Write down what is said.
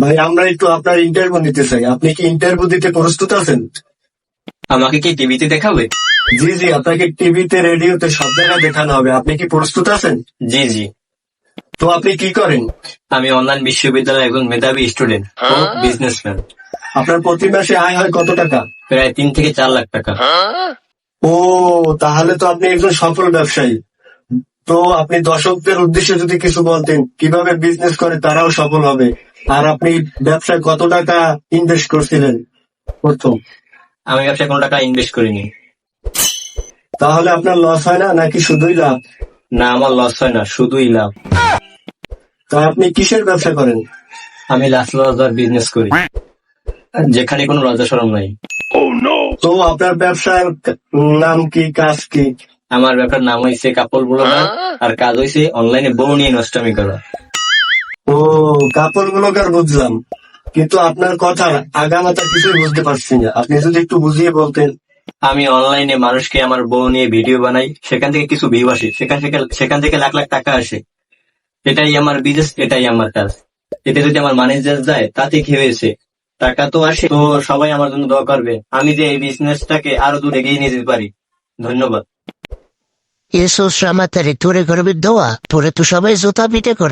ভাই আমরা একটু আপনার ইন্টারভিউ নিতে চাই। আপনি কি ইন্টারভিউ দিতে প্রস্তুত আছেন? আমাকে কি টিভিতে দেখাবে? জি জি আপনাকে টিভিতে রেডিওতে সব জায়গায় দেখানো হবে। আপনি কি প্রস্তুত আছেন? জি জি। তো আপনি কি করেন? আমি অনলাইন বিশ্ববিদ্যালয়ে একজন মেধাবী স্টুডেন্ট ও বিজনেসম্যান আপনার প্রতি মাসে আয় হয় কত টাকা? প্রায় তিন থেকে চার লাখ টাকা। ও তাহলে তো আপনি একজন সফল ব্যবসায়ী। তো আপনি দর্শকদের উদ্দেশ্যে যদি কিছু বলতেন কীভাবে বিজনেস করে তারাও সফল হবে? আর আপনি ব্যবসায় কত টাকা ইনভেস্ট করছিলেন প্রথম? আমি ব্যবসায় কোনো টাকা ইনভেস্ট করিনি। তাহলে আপনার লস হয় না নাকি শুধুই লাভ? না আমার লস হয় না শুধুই লাভ। তা আপনি কিসের ব্যবসা করেন? আমি লাস লজার বিজনেস করি। যেখানে কোনো লজ্জা সরম নাই। তো আপনার ব্যবসার নাম কি কাজ কি? আমার ব্যাপার নাম হয়েছে কাপড় ব্লগার আর কাজ হয়েছে অনলাইনে বউ নিয়ে নষ্টামি করা। কাপড় ব্লগার বুঝলাম কিন্তু আপনার কথা আগামাতা কিছুই বুঝতে পারছি না। আপনি যদি একটু বুঝিয়ে বলতেন। আমি অনলাইনে মানুষকে আমার বউ নিয়ে ভিডিও বানাই সেখান থেকে কিছু ভিউ আসে সেখান থেকে সেখান থেকে লাখ লাখ টাকা আসে। এটাই আমার বিজনেস এটাই আমার কাজ। এতে যদি আমার ম্যানেজার যায় তাতে কি হয়েছে? টাকা তো আসে তো সবাই আমার জন্য দোয়া করবে। আমি যে এই বিজনেসটাকে আরও দূর এগিয়ে নিয়ে যেতে পারি। ধন্যবাদ। এসো শ্রামাতারে তোরে করবে দোয়া। তোরে তো সবাই জোতা পিঠে করে।